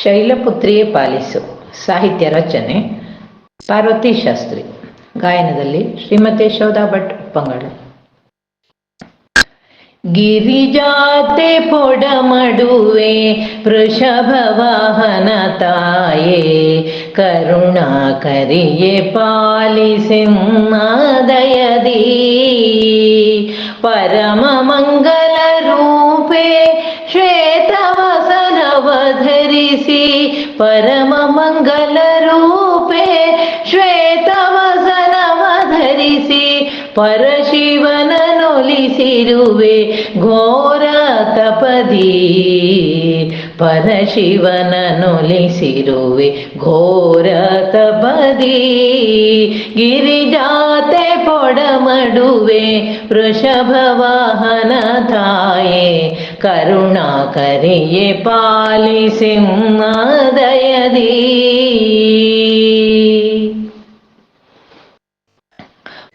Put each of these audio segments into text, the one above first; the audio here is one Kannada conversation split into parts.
ಶೈಲಪುತ್ರಿಯೇ ಪಾಲಿಸು. ಸಾಹಿತ್ಯ ರಚನೆ, ಪಾರ್ವತಿ ಶಾಸ್ತ್ರಿ. ಗಾಯನದಲ್ಲಿ ಶ್ರೀಮತಿ ಶೋಧಾ ಭಟ್ ಉಪ್ಪಂಗಳು ಗಿರಿಜಾತೆ ಪೊಡಮಡುವೆ, ವೃಷಭ ವಾಹನ ತಾಯೇ, ಕರುಣಾಕರಿಯೇ ಪಾಲಿಸಿಂಹದಯದಿ. ಪರಮ ಮಂಗಲ ರೂಪೇ ಶ್ವೇತವಸನವ ಧರಿಸಿ ಪರಮ ಮಂಗಲ ರೂಪೆ ಶ್ವೇತವಸನವ ಧರಿಸಿ ಪರಶಿವನನೊಲಿಸಿರುವೆ ಘೋರ ತಪದಿ. ಪರಶಿವನನೊಲಿಸಿರುವೆ ಘೋರ ತಪದಿ. ಗಿರಿಜಾತೆ ಪೊಡಮಡುವೆ ವೃಷಭ ತಾಯೇ ಕರುಣಾಕರಿಯೇ ಪಾಲಿಸಿಂಹದಯದಿ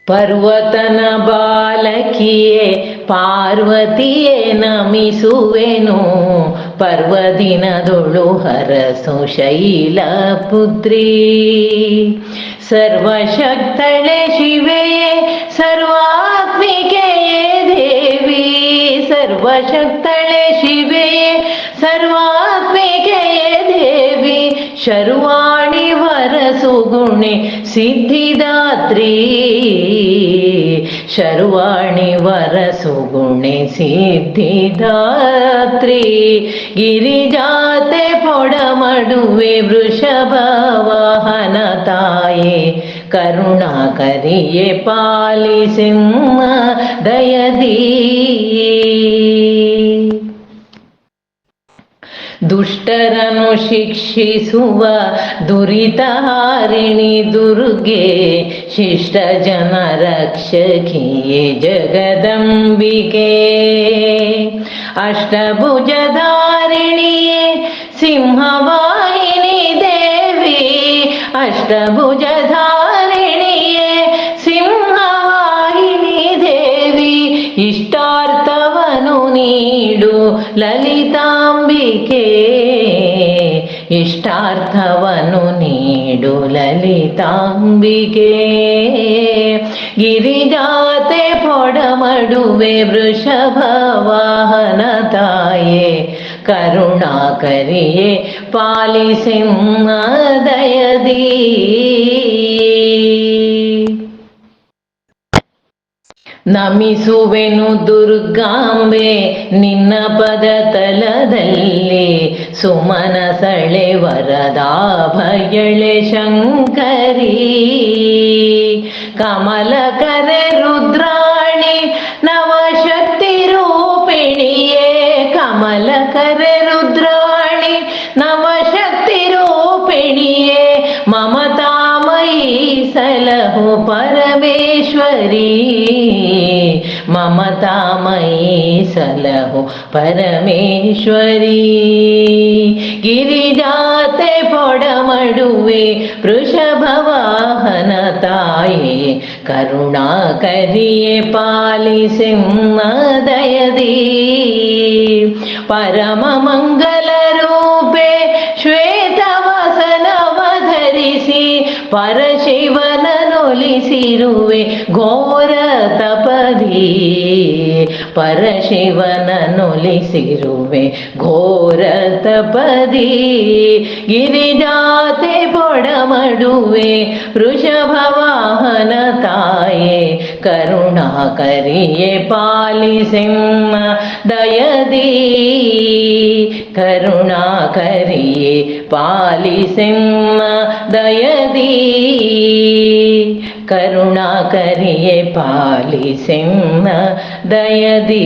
ಪರ್ವತನ ಬಾಲಕಿಯೇ, ಪಾರ್ವತಿಯೇ ನಮಿಸುವೆನು. ಪರ್ವದಿನದೊಳು ಹರಸು ಶೈಲ ಪುತ್ರಿ. ಸರ್ವಶಕ್ತಳೆ ಶಿವೆಯೇ, ಸರ್ವಾತ್ಮಿಕೆಯೇ ದೇವಿ. ಸರ್ವಶಕ್ತಳೆ ಶರ್ವಾಣಿ ವರಸುಗುಣೆ ಸಿದ್ಧಿದಾತ್ರಿ. ಶರ್ವಾಣಿ ವರಸುಗುಣೆ ಸಿದ್ಧಿದಾತ್ರಿ. ಗಿರಿಜಾತೆ ಪೊಡಮಡುವೆ ವೃಷಭ ವಾಹನ ತಾಯೇ. ಕರುಣಾಕರಿಯೇ ಪಾಲಿಸಿಂಹ ದಯದಿ. ದುಷ್ಟರನು ಶಿಕ್ಷಿಸುವ ದುರಿತಹಾರಿಣಿ ದುರ್ಗೆ ಶಿಷ್ಟ ಜನ ರಕ್ಷಕಿಯೇ ಜಗದಂಬಿಕೆ ಅಷ್ಟಭುಜಧಾರಿಣಿಯೇ ಸಿಂಹವಾಹಿನಿ ದೇವಿ ಅಷ್ಟಭುಜಧಾರಿಣಿಯೇ ಸಿಂಹವಾಹಿನಿ ದೇವಿ ಇಷ್ಟಾರ್ಥವನು ನೀಡು ಲಲಿತಾಂಬಿಕೆ. ಇಷ್ಟಾರ್ಥವನು ನೀಡು ಲಲಿತಾಂಬಿಕೆ. ಗಿರಿಜಾತೆ ಪೊಡಮಡುವೆ ವೃಷಭ ವಾಹನ ತಾಯೇ. ಕರುಣಾಕರಿಯೇ ಪಾಲಿಸಿಂಹ ದಯದಿ. ನಮಿಸುವೆನು ದುರ್ಗಾಂಬೆ, ನಿನ್ನ ಪದ ತಲದಲ್ಲಿ ಸುಮನ ಸಳೆ ವರದಾ ಭಯಳೆ ಶಂಕರಿ. ಕಮಲ ಕರೆ ರುದ್ರಾಣಿ, ನವಶಕ್ತಿ ರೂಪಿಣಿಯೇ. ಕಮಲ ಕರೆ ರುದ್ರಾಣಿ, ನವಶಕ್ತಿ ರೂಪಿಣಿಯೇ. ಮಮತಾಮಯಿ ಸಲಹು ಪರಮೇಶ್ವರಿ. ಮಮತಾಮಯಿ ಸಲಹು ಪರಮೇಶ್ವರಿ ಗಿರಿಜಾತೆ ಪೊಡಮಡುವೆ ವೃಷಭ ವಾಹನ ತಾಯೇ ಕರುಣಾಕರಿಯೇ ಪಾಲಿಸಿಂಹ ದಯದಿ ಪರಶಿವನನೊಲಿಸಿರುವೆ ಘೋರ ತಪದಿ. ಪರಶಿವನನೊಲಿಸಿರುವೆ ಘೋರ ತಪದಿ. ಗಿರಿಜಾತೆ ಪೊಡಮಡುವೆ ವೃಷಭ ವಾಹನ ತಾಯೇ ಕರುಣಾಕರಿಯೇ ಪಾಲಿಸಿಂಹ ದಯದಿ ಕರುಣಾಕರಿಯೇ ಪಾಲಿಸಿಂಹ ದಯದಿ ಕರುಣಾಕರಿಯೇ ಪಾಲಿಸಿಂಹ ದಯದಿ